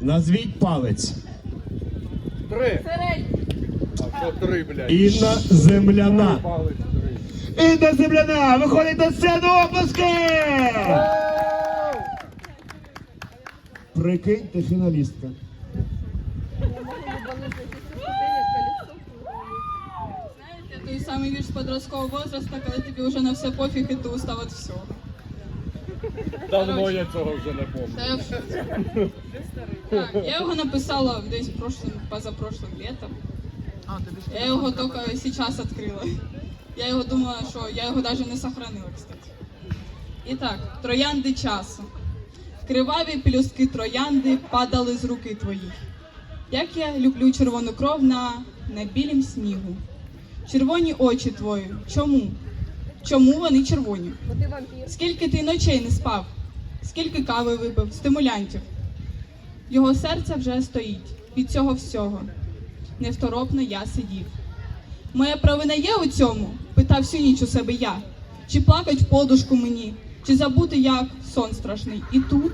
Назвіть палець. Три. А що три, блядь? Інна Земляна. Палець три. Інна Земляна виходить на сцену оплески! Прикиньте, фіналістка. Знаете, той самый вид подросткового возраста, когда тебе уже на все пофиг, и ты устал от всего. Давно я цього вже не пам'ятаю. Я. Так, я його написала десь прошлым, позапрошлым летом. Я його тільки зараз відкрила. Я його думала, що я його навіть не сохранила, кстати. І так, троянди часу. Криваві пелюстки троянди падали з руки твої. Як я люблю червону кров на, на білім снігу. Червоні очі твої. Чому? Чому вони червоні? Скільки ти ночей не спав, скільки кави випив, стимулянтів. Його серце вже стоїть від цього всього. Невторопно я сидів. Моя провина є у цьому? питав всю ніч у себе я. Чи плакать в подушку мені, чи забути як сон страшний. І тут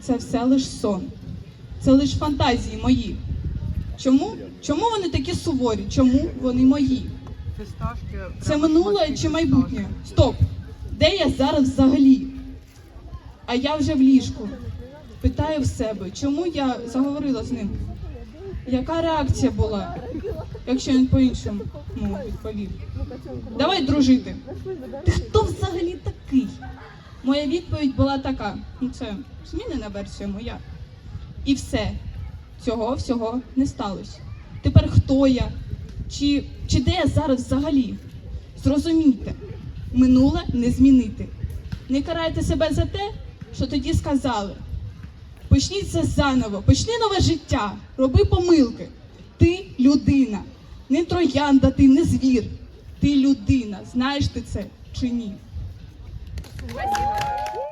це все лиш сон, це лиш фантазії мої. Чому? Чому вони такі суворі? Чому вони мої? Це минуле чи майбутнє? Стоп! Де я зараз взагалі? А я вже в ліжку. Питаю в себе, чому я заговорила з ним? Яка реакція була, якщо він по-іншому ну, відповів? Давай дружити. Ти хто взагалі такий? Моя відповідь була така: ну це змінена версія моя. І все. Цього всього не сталося. Тепер хто я? Чи, чи де я зараз взагалі? Зрозумійте, минуле не змінити. Не карайте себе за те, що тоді сказали. Почніть це заново, почни нове життя, роби помилки. Ти людина, не троянда, ти не звір. Ти людина. Знаєш ти це чи ні?